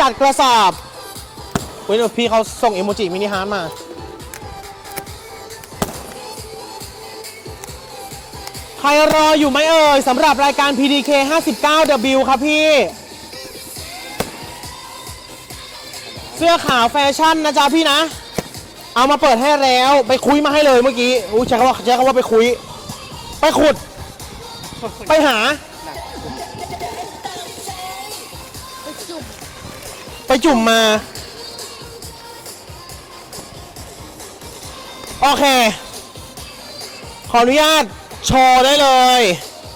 จัดกระสอบเฮ้ยเดี๋ยวพี่เขาส่งอิโมจิมินิฮาร์มา ใครรออยู่ไหมเอ่ยสำหรับรายการ PDK 59W ครับพี่ เสื้อขาวแฟชั่นนะจ๊ะพี่นะ เอามาเปิดให้แล้วไปคุยมาให้เลยเมื่อกี้อู้ใช้คำว่าใช้คำว่าไปคุย ไปขุด ไปหา ไปจุ่มมา โอเค ขออนุญาตโชว์ได้เลย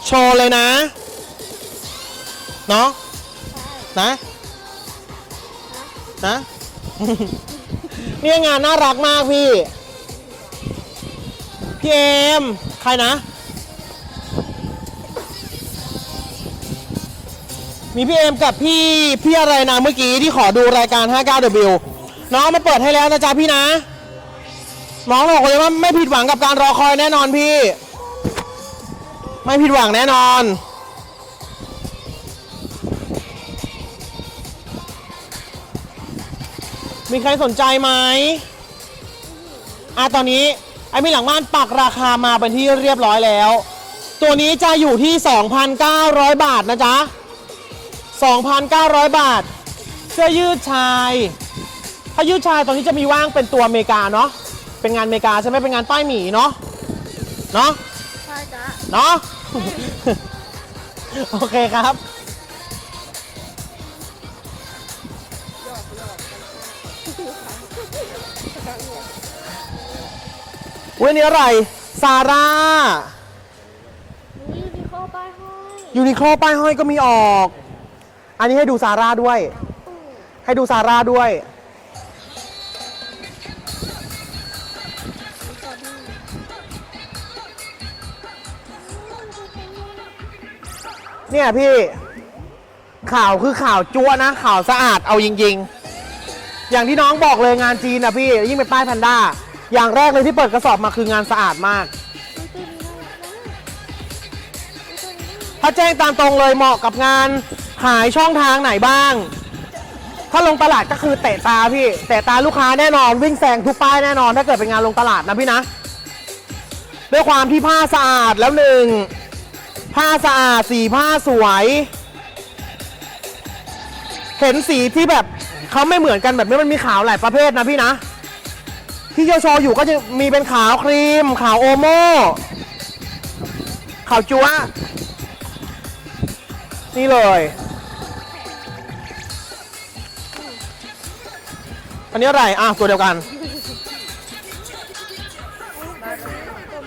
โชว์เลยนะ เนาะนะ นะ เนี่ยงานน่ารักมากพี่ พี่เอม ใครนะ มีพี่เอมกับพี่พี่อะไรนะเมื่อกี้ที่ขอดูรายการ 59W น้องมาเปิดให้แล้วนะจ๊ะพี่นะ น้องบอกเลยว่าไม่ผิดหวังกับการรอคอยแน่นอนพี่ ไม่ผิดหวังแน่นอน มีใครสนใจไหมอะตอนนี้ไอ้มีหลังบ้านปักราคามาเป็นที่เรียบร้อยแล้ว ตัวนี้จะอยู่ที่ 2,900 บาทนะจ๊ะ 2,900 บาท เสื้อยืดชาย ถ้ายืดชายตอนนี้จะมีว่างเป็นตัวอเมริกาเนาะ เป็นงานอเมริกาใช่ไหมเป็นงานป้ายหมีเนาะ เนาะใช่จ้ะเนาะ โอเคครับเว้ยนี่อะไร ซาร่า นี่ยูนิโคป้ายห้อย ยูนิโคลป้ายห้อยก็มีออก อันนี้ให้ดูซาร่าด้วย ให้ดูซาร่าด้วย เนี่ยพี่ ข่าวคือข่าวจัวนะ ข่าวสะอาดเอาจริง ๆ อย่างที่น้องบอกเลยงานจีนนะพี่ ยิ่งเป็นป้ายแพนด้า อย่างแรกเลยที่เปิดกระสอบมาคืองานสะอาดมาก ถ้าแจ้งตามตรงเลยเหมาะกับงาน ขายช่องทางไหนบ้าง ถ้าลงตลาดก็คือเตะตาพี่เตะตาลูกค้าแน่นอนวิ่งแซงทุกป้ายแน่นอน ถ้าเกิดเป็นงานลงตลาดนะพี่นะ ด้วยความที่ผ้าสะอาดแล้วหนึ่งผ้าสะอาดสีผ้าสวย เห็นสีที่แบบเขาไม่เหมือนกันแบบนี้มันมีขาวหลายประเภทนะพี่นะ ที่จะโชว์อยู่ก็จะมีเป็นขาวครีม ขาวโอโม่ขาวจัวนี่เลย อันนี้อะไรอะตัวเดียวกัน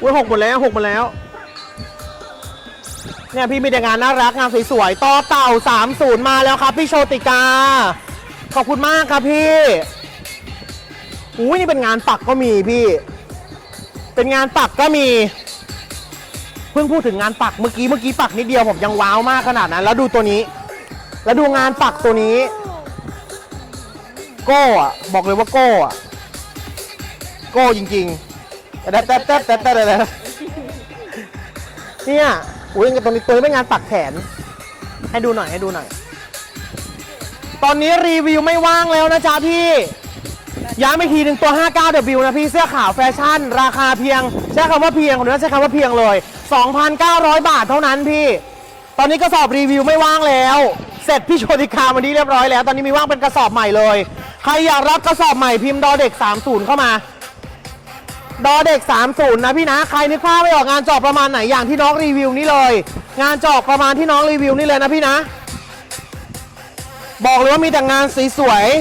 อุ้ยหกหมดแล้วหกหมดแล้ว เนี่ยพี่มีแต่งานน่ารักงานสวยๆต่อเต่า30มาแล้วครับ พี่โชติกา ขอบคุณมากครับพี่อุ้ยนี่เป็นงานปักก็มีพี่ เป็นงานปักก็มี เพิ่งพูดถึงงานปักเมื่อกี้เมื่อกี้ปักนิดเดียวผมยังว้าวมากขนาดนั้น แล้วดูตัวนี้ แล้วดูงานปักตัวนี้ โก้อะบอกเลยว่าโก้อะโก้จริงๆแต่แต่แต่แต่แต่แต่เนี่ยอุ้ยตัวนี้ตัวนี้เป็นงานปักแขน ให้ดูหน่อยให้ดูหน่อย ตอนนี้รีวิวไม่ว่างแล้วนะจ๊ะพี่ย้ำอีกทีหนึ่งตัว 59W นะพี่เสื้อขาวแฟชั่น ราคาเพียง ใช้คำว่าเพียงคนนี้ใช้คำว่าเพียงเลย 2,900 บาทเท่านั้นพี่ ตอนนี้กระสอบรีวิวไม่ว่างแล้ว เสร็จพี่โชติคาวันนี้เรียบร้อยแล้ว ตอนนี้มีว่างเป็นกระสอบใหม่เลย ครอยากรับกระสอบใหม่พิมพ์ดอเด็ก 30 เข้ามา ดอเด็ก 30 นะพี่นะ ใครนึกภาพไม่ออกงานจอบประมาณไหนอย่างที่น้องรีวิวนี่เลย งานจอบประมาณที่น้องรีวิวนี่เลยนะพี่นะ บอกเลยว่ามีแต่งานสวยๆ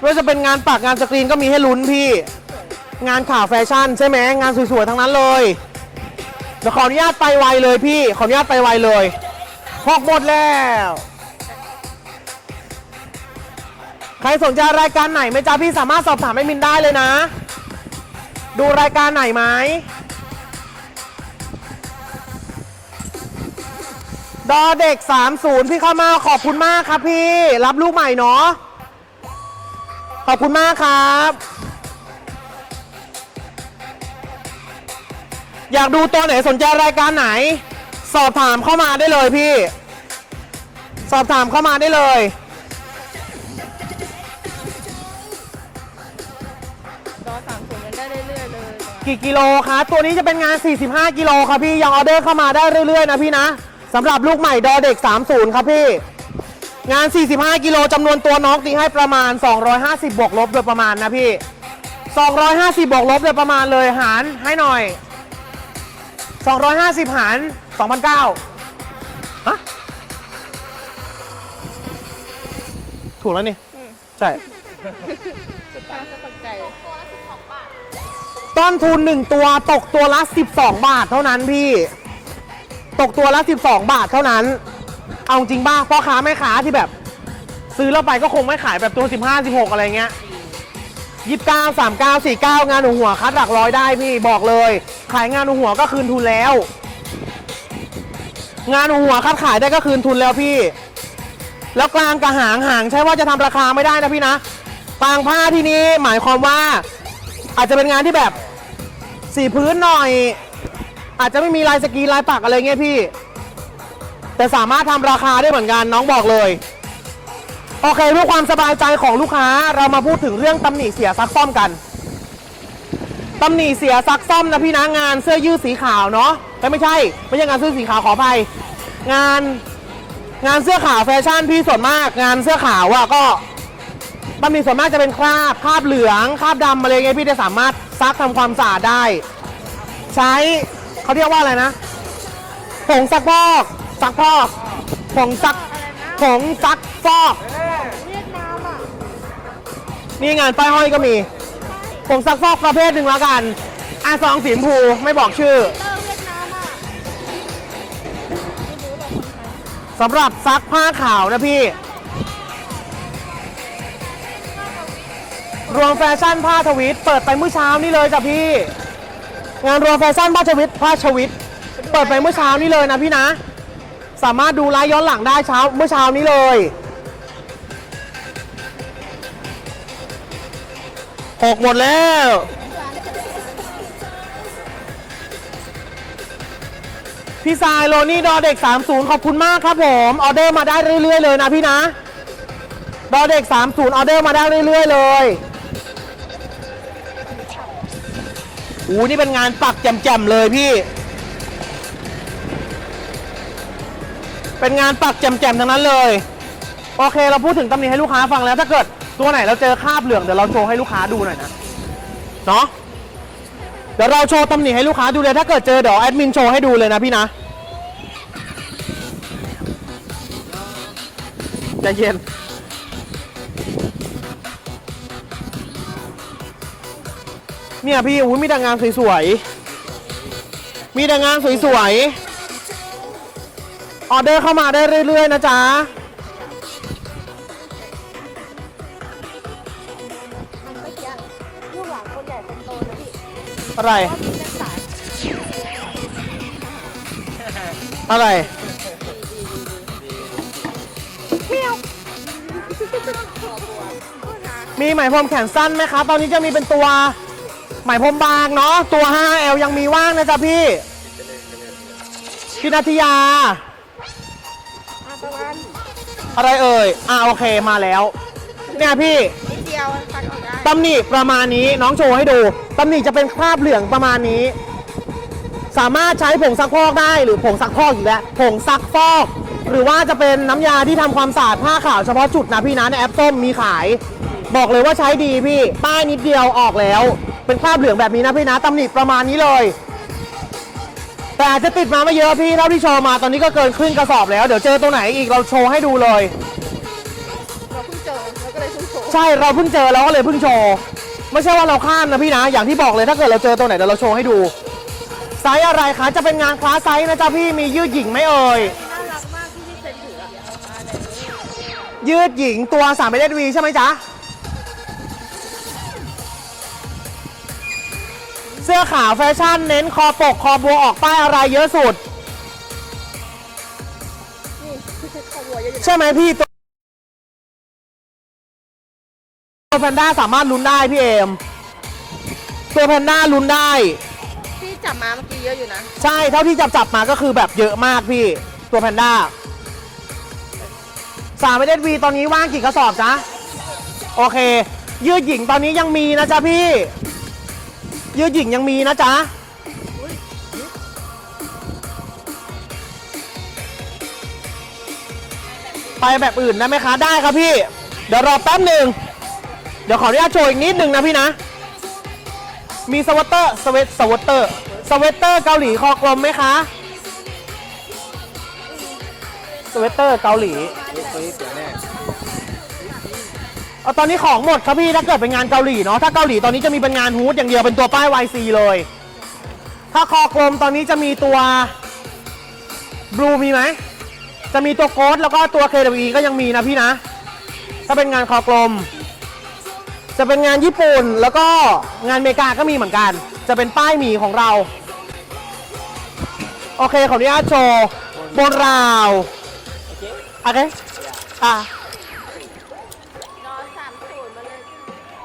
ไม่ว่าจะเป็นงานปักงานสกรีนก็มีให้ลุ้นพี่ งานข่าวแฟชั่นใช่ไหมงานสวยๆทั้งนั้นเลยเดี๋ยวขออนุญาตไปไวเลยพี่ ขออนุญาตไปไวเลยพอกหมดแล้ว ใครสนใจรายการไหนไหมจ๊ะพี่สามารถสอบถามให้มินได้เลยนะ ดูรายการไหนไหมดอเด็ก 30 พี่เข้ามาขอบคุณมากครับพี่ รับลูกใหม่เนาะขอบคุณมากครับ อยากดูตัวไหนสนใจรายการไหน สอบถามเข้ามาได้เลยพี่ สอบถามเข้ามาได้เลย กี่กิโลคะตัวนี้จะเป็นงาน 45 กิโลครับพี่ยังออเดอร์เข้ามาได้เรื่อยๆนะพี่นะสำหรับลูกใหม่ดอเด็ก 30 ครับพี่ งาน 45 กิโลจำนวนตัวน้องตีให้ประมาณ 250 บวกลบโดยประมาณนะพี่ 250 บวกลบโดยประมาณเลยหารให้หน่อย 250 หาร2,009ฮะถูกแล้วนี่ ใช่ ตามสตกใจ ต้นทุน 1 ตัวตกตัวละ 12 บาทเท่านั้นพี่ ตกตัวละ 12 บาทเท่านั้น เอาจริงบ้าพ่อค้าแม่ค้าที่แบบ ซื้อแล้วไปก็คงไม่ขายแบบตัว 15 16 อะไรเงี้ย29 39 49งานหนูหัวคัดหลักร้อยได้พี่บอกเลย ขายงานหนูหัวก็คืนทุนแล้ว งานหนูหัวคัดขายได้ก็คืนทุนแล้วพี่ แล้วกลางกับหางหางใช่ว่าจะทำราคาไม่ได้นะพี่นะกลางผ้าที่นี้หมายความว่า อาจจะเป็นงานที่แบบ สีพื้นหน่อย อาจจะไม่มีลายสกีลายปักอะไรเงี้ยพี่ แต่สามารถทำราคาได้เหมือนกันน้องบอกเลย โอเคเพื่อความสบายใจของลูกค้าเรามาพูดถึงเรื่องตำหนิเสียซักซ่อมกันตำหนิเสียซักซ่อมนะพี่นะงานเสื้อยืดสีขาวเนาะแต่ไม่ใช่ ไม่ใช่งานเสื้อสีขาวขออภัยงานงานเสื้อขาวแฟชั่นพี่ส่วนมาก งานเสื้อขาวอะก็ตำหนิส่วนมากจะเป็นคราบคราบเหลืองคราบดำอะไรเงี้ยพี่จะสามารถ ซักทำความสะอาดได้ ใช้เขาเรียกว่าอะไรนะผงซักฟอกซักฟอกผงซักผงซักฟอกเวียดนามอะนี่งานป้ายห้อยก็มีผงซักฟอกประเภทหนึ่งแล้วกันอาซองสีชมพูไม่บอกชื่อเตอเวียดนามอะสำหรับซักผ้าขาวนะพี่ รวมแฟชั่นผ้าทวิต เปิดไปเมื่อเช้านี่เลยจ้ะพี่ งานรวมแฟชั่นผ้าทวิตผ้าชวิต เปิดไปเมื่อเช้านี่เลยนะพี่นะ สามารถดูไลฟ์ย้อนหลังได้เช้าเมื่อเช้านี้เลยหกหมดแล้วพี่สายโลนี่ดอเด็ก 30 ขอบคุณมากครับผมออเดอร์มาได้เรื่อยๆเลยนะพี่นะ ดอเด็ก 30 ออเดอร์มาได้เรื่อยๆเลย อูนี่เป็นงานปักแจ่มๆเลยพี่ เป็นงานปักแจ่มๆทั้งนั้นเลย โอเคเราพูดถึงตำหนิให้ลูกค้าฟังแล้ว ถ้าเกิดตัวไหนเราเจอคราบเหลืองเดี๋ยวเราโชว์ให้ลูกค้าดูหน่อยนะเนาะเดี๋ยวเราโชว์ตำหนิให้ลูกค้าดูเลย ถ้าเกิดเจอเดี๋ยวแอดมินโชว์ให้ดูเลยนะพี่นะใจเย็น เนี่ยพี่อุ้ยมีแต่งานสวยๆ มีแต่งานสวยๆ ออเดอร์เข้ามาได้เรื่อยๆ นะจ๊ะมันเมื่อกี้ลูกหลานคนใหญ่คนโตนะพี่อะไร ก็มีนักศึกษาอะไรมีไหมพรมแขนสั้นไหมครับตอนนี้จะมีเป็นตัวไหมพรมบางเนาะตัว 5L ยังมีว่างนะจ๊ะพี่พี่นาทิยาอะประมาณอะไรเอ่ย อ่าโอเคมาแล้ว เนี่ยพี่นิดเดียวตัดออกได้ตำหนิประมาณนี้น้องโชว์ให้ดูตำหนิจะเป็นคราบเหลืองประมาณนี้ สามารถใช้ผงซักฟอกได้หรือผงซักฟอกอีกแล้วผงซักฟอก หรือว่าจะเป็นน้ำยาที่ทำความสะอาดผ้าขาวเฉพาะจุดนะพี่นะในแอปส้มมีขาย บอกเลยว่าใช้ดีพี่ป้ายนิดเดียวออกแล้ว เป็นคราบเหลืองแบบนี้นะพี่นะตำหนิประมาณนี้เลย แต่อาจจะติดมาไม่เยอะพี่เท่าที่โชว์มาตอนนี้ก็เกินครึ่งกระสอบแล้ว เดี๋ยวเจอตัวไหนอีกเราโชว์ให้ดูเลย เราเพิ่งเจอแล้วก็เลยเพิ่งโชว์ใช่เราเพิ่งเจอแล้วก็เลยเพิ่งโชว์ไม่ใช่ว่าเราข้ามนะพี่นะ อย่างที่บอกเลยถ้าเกิดเราเจอตัวไหนเดี๋ยวเราโชว์ให้ดูไซส์อะไรคะจะเป็นงานคลาสไซส์นะจ๊ะพี่มียืดหญิงไหมเอ่ยน่ารักมากที่พี่เซ็นถืออะมาเลยยืดหญิงตัว3ามเอวีใช่ไหมจ๊ะ เสื้อขาวแฟชั่นเน้นคอปกคอบัวออกป้ายอะไรเยอะสุด นี่คือขบัวเยอะๆใช่ไหมพี่ตัวตัวแพนด้าสามารถลุ้นได้พี่เอม ตัวแพนด้าลุ้นได้ ที่จับมาเมื่อกี้เยอะอยู่นะใช่เท่าที่จับจับมาก็คือแบบเยอะมากพี่ ตัวแพนด้าสามเอสวีตอนนี้ว่างกี่กระสอบจ๊ะ โอเค ยืดหญิงตอนนี้ยังมีนะจ๊ะพี่ ยืดหญิงยังมีนะจ๊ะไปแบบอื่นได้ไหมคะ ได้ครับพี่ เดี๋ยวรอแป๊บหนึ่ง เดี๋ยวขออนุญาตโชว์อีกนิดหนึ่งนะพี่นะ มีสวัตเตอร์ สเวตสวัตเตอร์ สเวตเตอร์เกาหลีคอกลมไหมคะ สเวตเตอร์เกาหลี เอาตอนนี้ของหมดครับพี่ถ้าเกิดเป็นงานเกาหลีเนาะถ้าเกาหลีตอนนี้จะมีเป็นงานฮูดอย่างเดียวเป็นตัวป้าย YC เลย ถ้าคอกลมตอนนี้จะมีตัวบลูมีไหมจะมีตัวโค้ดแล้วก็ตัว KWE ก็ยังมีนะพี่นะ ถ้าเป็นงานคอกลม จะเป็นงานญี่ปุ่นแล้วก็งานอเมริกาก็มีเหมือนกัน จะเป็นป้ายหมีของเรา โอเคขออนุญาตโชว์บนราว โอเค อะ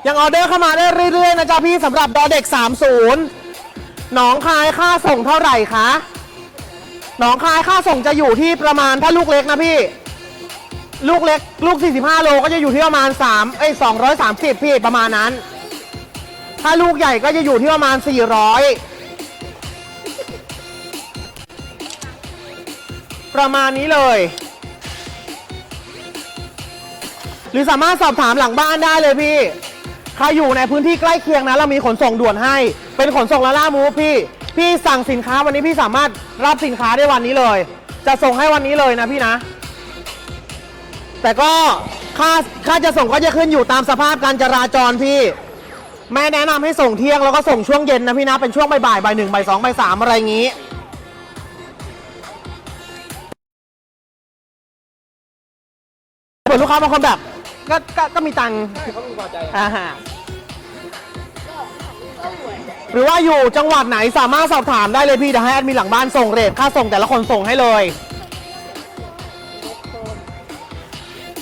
ยังออเดอร์เข้ามาได้เรื่อยๆนะจ๊ะพี่สำหรับดอเด็ก 30 หนองคายค่าส่งเท่าไหร่คะหนองคายค่าส่งจะอยู่ที่ประมาณถ้าลูกเล็กนะพี่ ลูกเล็กลูก 45 โลก็จะอยู่ที่ประมาณ3เอ้ย230 พี่ประมาณนั้น ถ้าลูกใหญ่ก็จะอยู่ที่ประมาณ 400ประมาณนี้เลย หรือสามารถสอบถามหลังบ้านได้เลยพี่ ใครอยู่ในพื้นที่ใกล้เคียงนะเรามีขนส่งด่วนให้ เป็นขนส่งละล่ามูฟพี่ พี่สั่งสินค้าวันนี้พี่สามารถรับสินค้าได้วันนี้เลย จะส่งให้วันนี้เลยนะพี่นะ แต่ก็ค่าค่าจะส่งก็จะขึ้นอยู่ตามสภาพการจราจรพี่ไม่แนะนำให้ส่งเที่ยงแล้วก็ส่งช่วงเย็นนะพี่นะ เป็นช่วงบ่ายบ่ายหนึ่งบ่ายสองบ่ายสามอะไรอย่างนี้เผื่อลูกค้าบางคนแบบ ก็ก็ก็มีตังค์อ่าฮะหรือว่าอยู่จังหวัดไหนสามารถสอบถามได้เลยพี่เดี๋ยวให้แอดมินหลังบ้านส่งเรทค่าส่งแต่ละคนส่งให้เลย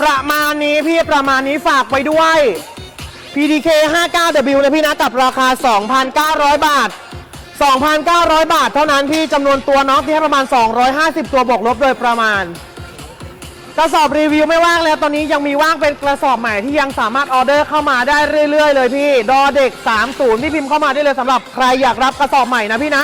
ประมาณนี้พี่ประมาณนี้ฝากไปด้วย PDK 59W นะพี่นะกับราคา 2,900 บาท 2,900 บาท เท่านั้นพี่จำนวนตัวน็อกที่ให้ประมาณ 250 ตัวบวกลบโดยประมาณ กระสอบรีวิวไม่ว่างแล้วตอนนี้ยังมีว่างเป็นกระสอบใหม่ที่ยังสามารถออเดอร์เข้ามาได้เรื่อยๆ เลยพี่ ดอเด็ก 30ที่พิมพ์เข้ามาได้เลยสำหรับใครอยากรับกระสอบใหม่นะพี่นะ